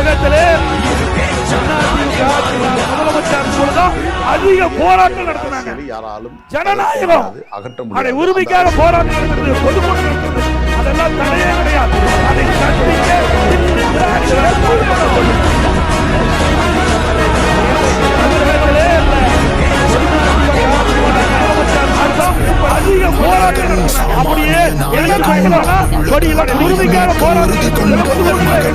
தமிழகத்திலே முதலமைச்சர் சொல்லுதான் அதிக போராட்டம் நடத்தினாங்க. யாராலும் ஜனநாயகம். அகற்ற அதை உரிமைக்காக போராட்டம் நடத்துறது பொதுமக்கள் நடத்துறது அதெல்லாம் தடையே கிடையாது. அதை கண்டிக்க அப்படியே எல்லாம் பயங்கரமா கொடியில உரிமைக்காக போராட்டம்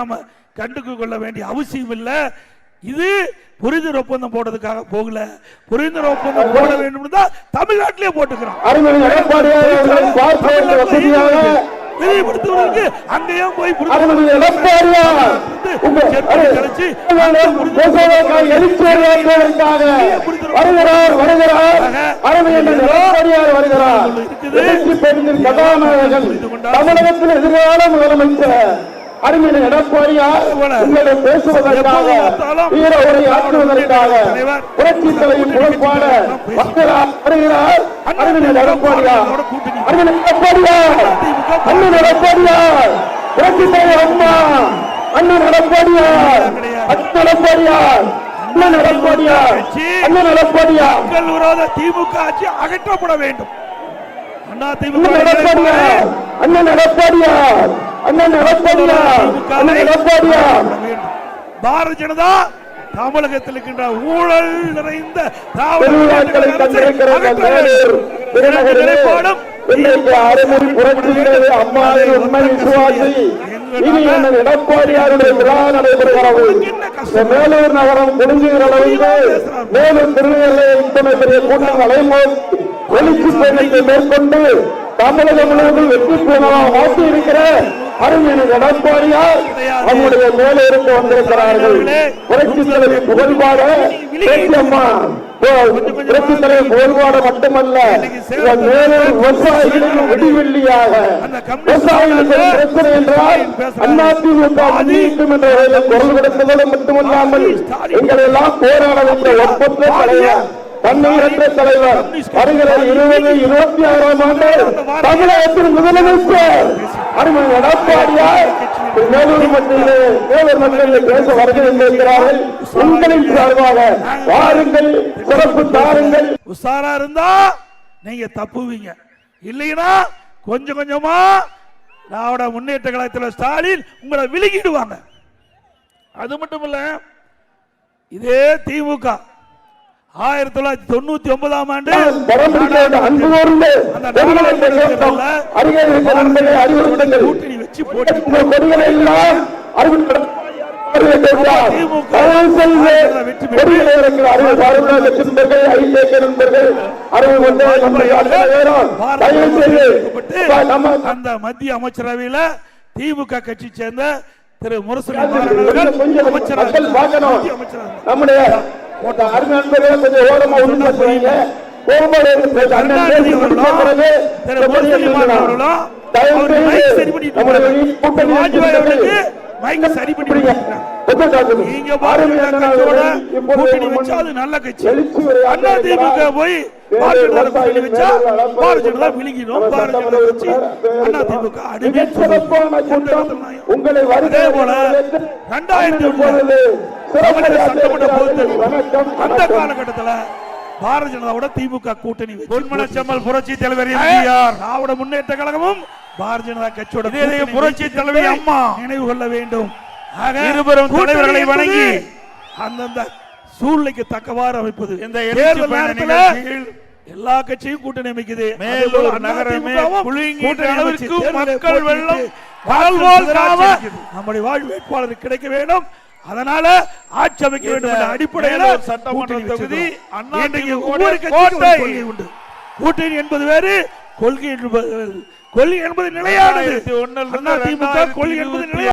நம்ம கண்டுக்கு கொள்ள வேண்டிய அவசியம் இல்ல. இது புரிதல் ஒப்பந்தம் போடுறதுக்காக போகல. புரிதல் ஒப்பந்தம் போட வேண்டும் தான் தமிழ்நாட்டிலே போட்டுக்கிறோம். விரிவுபடுத்துவதற்கு அங்கேயும் போய் வருகிறார் வருகிறார். வருகிறார். தமிழகத்தில் எதிர்கால முதலமைச்சர். அறிஞர் எடப்பாடியார் உங்களிடம் பேசுவதற்காக வீர உரை ஆற்றுவதற்காக புரட்சி தலையின் புகழ்பாளர் மக்களால் வருகிறார். அறிஞர் எடப்பாடியார் அறிஞர் எடப்பாடியார் அண்ணன் எடப்பாடியார் புரட்சி தலைவர் அம்மா. அண்ணன் எடப்பாடியார் அண்ணன் எடப்பாடியார் அண்ணன் எடப்பாடியார் அண்ணன் எடப்பாடியார் மக்கள் விரோத திமுக ஆட்சி அகற்றப்பட வேண்டும். அண்ணா திமுக எடப்பாடியார் அண்ணன் எடப்பாடியார் பாரதிய ஜனதா தமிழகத்தில் இருக்கின்ற ஊழல் நிறைந்த நிலைப்பாடும் எடப்பாடியாருடைய விழா நடைபெறுகிறது? மேலூர் நகரம் முடிஞ்சுகிற அளவுக்கு மேலும் திருநெல்வேலி இத்தனை பெரிய கூட்டம் அலைமோல் எழுச்சி பயணத்தை மேற்கொண்டு தமிழகம் முழுவதும் வெற்றி பயணமாக மாற்றி இருக்கிற அறிஞர் எடப்பாடியார் அவருடைய மேலே இருந்து வந்திருக்கிறார்கள். புரட்சி தலைவி புகழ்பாட பேச்சியம்மா புரட்சி தலைவர் புகழ்பாட மட்டுமல்ல மேலூர் விவசாயிகளின் விடிவெள்ளியாக. விவசாயிகளுக்கு பிரச்சனை என்றால் அதிமுக மன்னிக்கும் என்ற வகையில் குரல் கொடுத்ததோடு மட்டுமல்லாமல் எங்களை எல்லாம் போராட வந்த ஒப்பற்ற தலைவர். தண்ணீரற்ற தலைவர் வருகிற இருபது இருபத்தி ஆறாம் ஆண்டு தமிழகத்தின் முதலமைச்சர் அருமை எடப்பாடியார் மேலூர் மத்தியிலே மேலூர் மத்தியிலே பேச வருகை உங்களின் சார்பாக வாருங்கள் சிறப்பு தாருங்கள். உஷாரா இருந்தா நீங்க தப்புவீங்க. இல்லைன்னா கொஞ்சம் கொஞ்சமா திராவிட முன்னேற்ற கழகத்தில் ஸ்டாலின் உங்களை விலகிடுவாங்க அது மட்டும் இல்ல இதே திமுக ஆயிரத்தி தொள்ளாயிரத்தி தொண்ணூத்தி ஒன்பதாம் ஆண்டு கூட்டணி வச்சு போட்டு அந்த மத்திய அமைச்சரவையில திமுக கட்சி சேர்ந்த திரு முரசொலி கொஞ்சம் கொஞ்சம் நம்முடைய அருமை நண்பர்களே கொஞ்சம் ஓரமா உள்ள போறீங்க சரி பண்ணி. நீங்க கூட்டணி வச்சா அது நல்ல கட்சி. அண்ணா திமுக. போய் பாரதிய வச்சா பாரதிய ஜனதா. விழுங்கிடும் பாரதிய ஜனதா கட்சி அண்ணா திமுக உங்களை அதே போல ரெண்டாயிரத்தி தமிழக சட்டமன்ற அந்த. காலகட்டத்துல பாரதிய ஜனதாவோட திமுக கூட்டணி பொன்மனச்செம்மல் புரட்சி தலைவர் எம்ஜிஆர். திராவிட முன்னேற்ற கழகமும் பாரதிய ஜனதா கட்சியோட புரட்சி தலைவி அம்மா நினைவு கொள்ள வேண்டும். கூட்டணி தலைவர்களை வணங்கி அந்தந்த சூழ்நிலைக்கு தக்கவாறு அமைப்பது. இந்த தேர்தல் நேரத்துல எல்லா கட்சியும் கூட்டணி அமைக்குது. மேலூர் நகரமே மக்கள் வெள்ளம். நம்முடைய வாழ் வேட்பாளர் கிடைக்க வேண்டும். அதனால ஆட்சி அமைக்க வேண்டும் என்ற அடிப்படையில் சட்டமன்ற தொகுதி ஒவ்வொரு உண்டு. கூட்டணி என்பது வேறு கொள்கை என்பது. கொள்கை என்பது நிலையானது. ரெண்டாயிரத்தி ஒண்ணுல இருந்து அண்ணா திமுக கொள்கை என்பது நிலையானது.